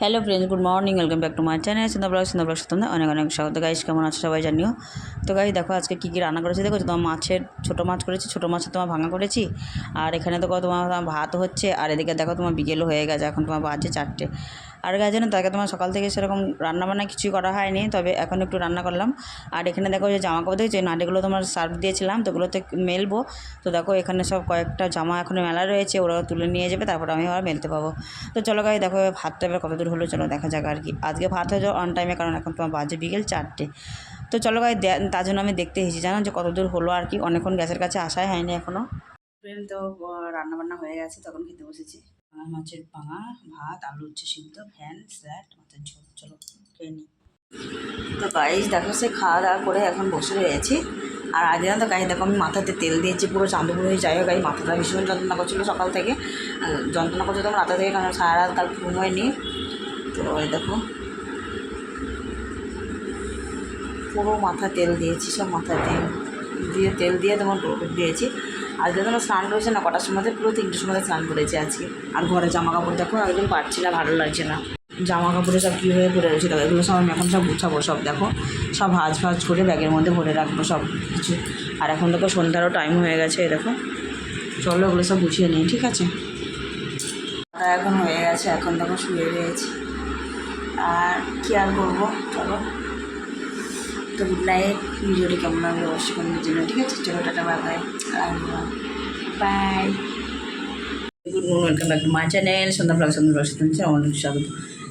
Hello friends good morning welcome back to my channel সুন্দর blog সুন্দর blog সুন্দর অনেক অনেক স্বাগত। গাইস কেমন আছো সবাই জানিও? তো গাই দেখো আজকে কী কী রান্না করেছি? দেখো, তোমার মাছের ছোটো মাছ করেছি, ছোটো মাছের তোমার ভাঙা করেছি। আর এখানে তো তোমার ভাত হচ্ছে, আর এদিকে দেখো তোমার বিকেলও হয়ে গেছে, এখন তোমার বাজে চারটে। আর গাছ তাকে তোমার সকাল থেকে সেরকম রান্না বান্না কিছুই করা হয়নি, তবে এখন একটু রান্না করলাম। আর এখানে দেখো যে জামা কাপড় দেখছ নাটিগুলো তোমার সার্ফ দিয়েছিলাম, তো ওগুলোতে মেলবো। তো দেখো, এখানে সব কয়েকটা জামা এখনও মেলা রয়েছে ওরা তুলে নিয়ে যাবে, তারপর আমি আবার মেলতে পাবো। তো চলো গাই দেখো ভাতটা এবার কত দূর হলো, চলো দেখা যাক আর কি। আজকে ভাত হয়ে যাও অন টাইমে কারণ এখন তোমার বাজে বিকেল চারটে। তো চলো গাই তার জন্য আমি দেখতে এসেছি, জানো যে কত দূর হলো আর কি। অনেকক্ষণ গ্যাসের কাছে আসাই হয়নি এখনও তো রান্নাবান্না হয়ে গেছে, তখন খেতে বসেছি। মাছের ভাঙা ভাত আলু হচ্ছে সিদ্ধ ফ্যান স্যাট মাছের ঝোল চলো খেয়ে নিই তো গাইজ দেখো সে খাওয়া দাওয়া করে এখন বসে রয়েছি। আর আগে না তো গাই দেখো আমি মাথাতে তেল দিয়েছি, পুরো চাঁদপুর হয়ে যাই গাই মাথাটা ভীষণ যন্ত্রণা করছিল সকাল থেকে। যন্ত্রণা করছে তখন রাতে থেকে, কারণ সারা রাত কাল ঘুম হয়নি। তো দেখো। পুরো মাথা তেল দিয়েছি, সব মাথায় তেল দিয়ে তেল দিয়ে তোমার দিয়েছি। আজকে তোমার স্নান করেছে না, কটার সময় পুরো তিনটের সময় স্নান করেছি আজকে। আর ঘরে জামা কাপড় দেখো, একদম পারছি না, ভালো লাগছে না। জামা কাপড়ে সব কী হয়ে পড়ে রয়েছে এগুলো সব আমি এখন সব গুছাবো, সব দেখো। সব ভাজ ভাজ করে ব্যাগের মধ্যে ভরে রাখব সব কিছু। আর এখন দেখো সন্ধ্যারও টাইম হয়ে গেছে দেখো। চলো ওগুলো সব গুছিয়ে নিই, ঠিক আছে? এখন হয়ে গেছে, এখন দেখো শুয়ে রয়েছি। আর কী আর করব, চলো। তো গুড নাইট ভিডিওটি কেমন লাগল অবশ্যই কমেন্টের জন্য ঠিক আছে? চলো, tata bye bye bye good my channel Sandhya blog সন্ধ্যা ব্লগ অনেক স্বাগত।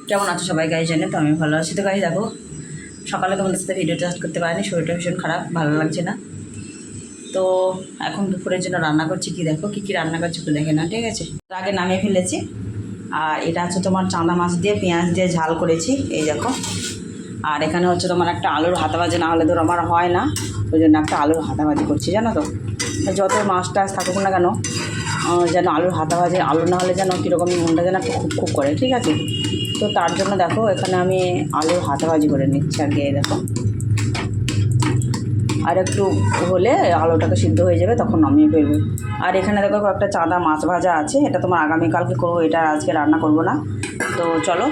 কেমন আছো সবাই গাই জানে তো? আমি ভালো আছি। তো গাই দেখো, সকালে তোমাদের সাথে ভিডিওটা স্টার্ট করতে পারিনি, শরীরটা ভীষণ খারাপ, ভালো লাগছে না। তো এখন দুপুরের জন্য রান্না করছি কি দেখো, কী কী রান্না করছি একটু দেখে না ঠিক আছে? আগে নামিয়ে ফেলেছি। আর এটা হচ্ছে তোমার চাঁদা মাছ দিয়ে, পেঁয়াজ দিয়ে ঝাল করেছি, এই দেখো। আর এখানে হচ্ছে তোমার একটা আলুর হাতাবাজি না হলে ধরো আমার হয় না। ওই জন্য একটা আলুর হাতাবাজি করছি, জানো তো? যত মাছ টাছ থাকুক না কেন যেন আলুর হাতাবাজি আলু না হলে যেন কীরকম মনটা যেন একটু খুব খুব করে, ঠিক আছে? তো তার জন্য দেখো, এখানে আমি আলুর হাতাবাজি করে নিচ্ছি আর গিয়ে দেখো। আর একটু হলে আলুটাকে সিদ্ধ হয়ে যাবে, তখন নামিয়ে ফেলব। আর এখানে দেখো একটা চাঁদা মাছ ভাজা আছে, এটা তোমার আগামীকালকে করব, এটা আজকে রান্না করব না। তো চলো